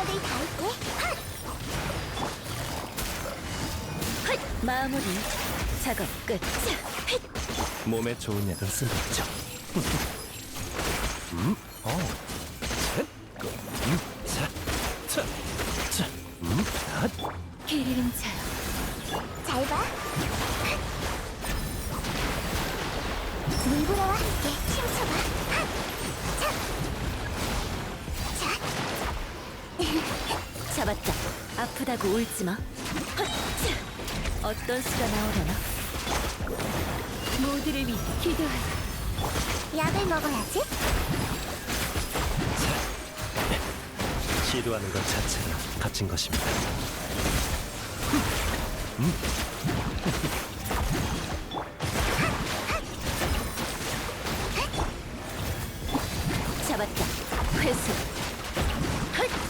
전력을 다할게. 헛! 마무리 작업 끝! 몸에 좋은 약은 쓸모없죠. 음, 어, 셋, 음, 자, 자, 자, 음, 앗, 기리는 자잘 봐. 물보라와 함께 아프다고 울지마 어떤 수가 나오려나 모두를 위해 기도하라 약을 먹어야지. 시도하는 것 자체가 갇힌 것입니다. 잡았다 회수 헛!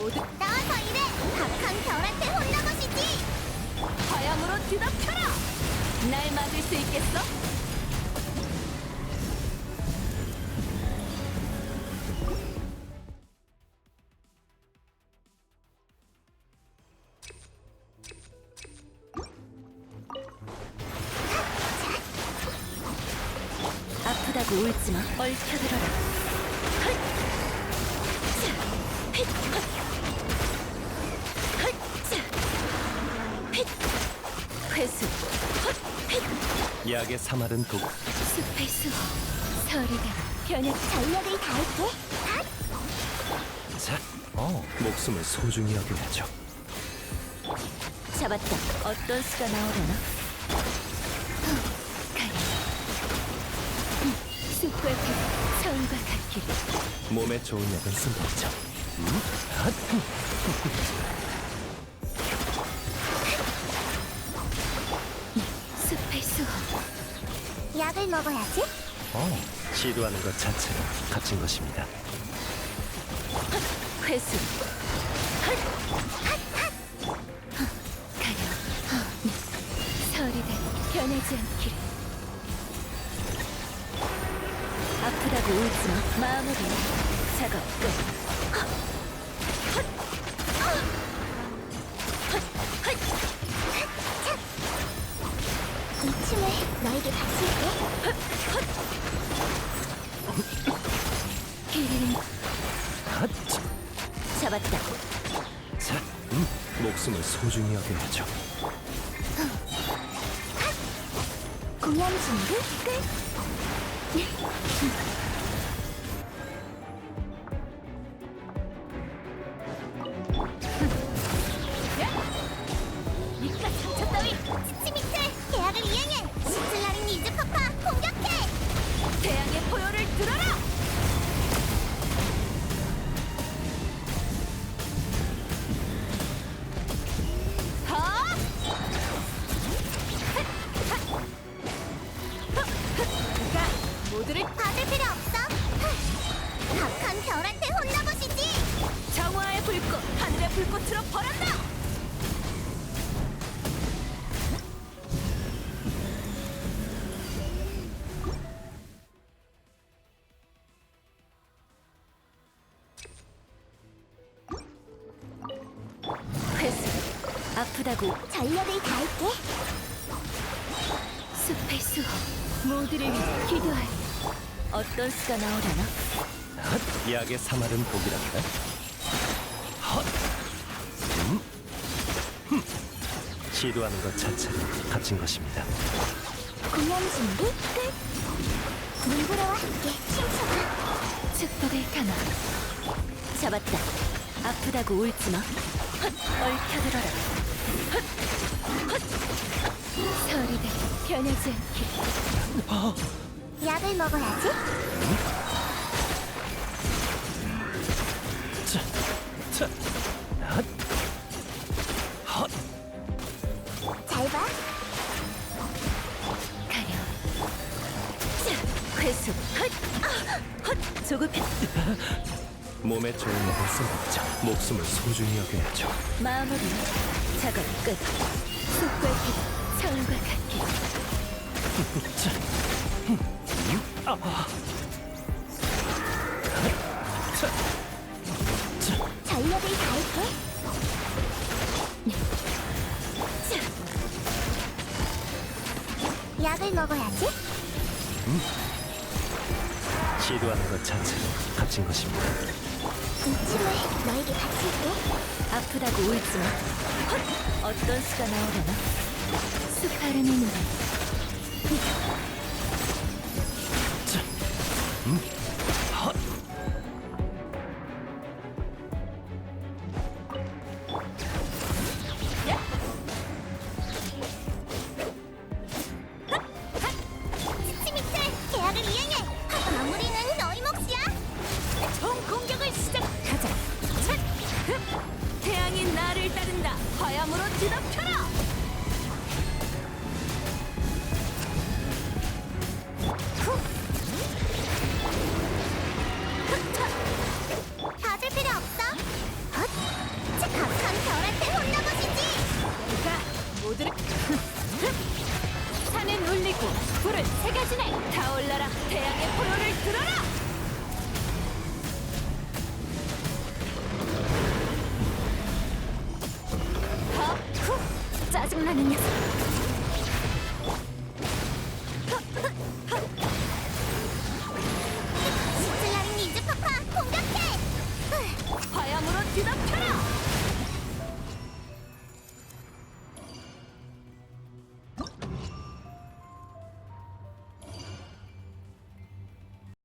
모두 나와서 이래. 박한 별한테 혼나보시지. 화염으로 뒤덮여라 날 막을 수 있겠어? 아프다고 울지 마 얽혀들어라 헛! 회수! 약의 사마른 독. 숲의 수 서리가 변해 전력을 다할게. 핫! 자, 어, 목숨을 소중히 여겨야죠. 잡았다 어떤 수가 나오려나 어, 숲과 그 서울과 같기를 몸에 좋은 약은 쓸모없죠. 수 약을 먹어야지. 어, 시도하는 것 자체가 갇힌 것입니다. 회수! 가려 어, 서리가 변하지 않기를 아프다고 울지 마 마무리 작업 끝 이 춤을 너에게 바칠게. 앗, 잡았다 자, 음, 목숨을 소중히 여겨야죠. 공연 준비 끝. 별한테 혼나보시지. 정화의 불꽃 하늘의 불꽃으로 벌한다! 회수 아프다고. 전력을 다할게. 숲의 수호 모두를 위해 기도할. 어떤 수가 나오려나? 앗, 약의 사마른 독이랍니다. 헛, 음, 흠. 시도하는 것 자체가 갇힌 것입니다. 공연 준비 끝. 물보라와 함께 춤춰봐. 축복을 담아 잡았다 아프다고 울지 마 헛 얽혀들어라 헛! 헛! 서리대 변하지 않길 약을 먹어야지. 잘 봐. 가려. 자, 회수. 헛. 아, 헛. 조급해. 몸에 좋은 것을 써먹자 목숨을 소중히 여겨야죠 마무리. 작업 끝. 속과 길, 처음과 같길. 아. 약을 먹어야지. 시도하는 것 자체로 값진 것입니다 이 침을 너에게 바칠게. 아프다고 울지 마 헛! 어떤 수가 나오려나 숲바람이 누른 자, 음, 태양이 나를 따른다 화염으로 뒤덮여라 다줄 필요 없어. 헛! 착한 별한테 혼나보시지. 가 모두를 산은 울리고 불은 새겨지네 타올라라 태양의 포효를 들어라 후 짜증나는 녀석 시틀라린 이즈 파파 공격해. 화염으로 뒤덮여라